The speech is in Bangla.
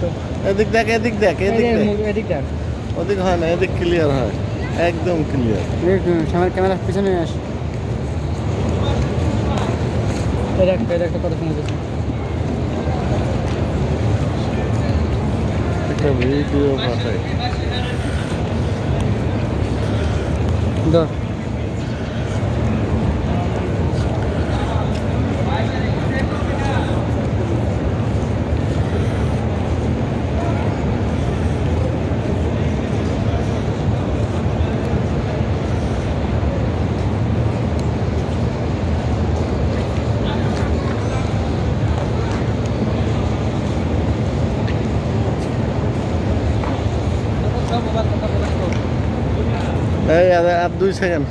তো। এদিক দেখ এদিক দেখ এদিক এদিক দেখ। ওদিক হয় না এদিক ক্লিয়ার হয়। একদম ক্লিয়ার আমার ক্যামেরা পিছনে আস। এই দেখ এই দেখ তো কত একটা ভিডিও পাঠাই। ধর। এই আর দুই সেকেন্ড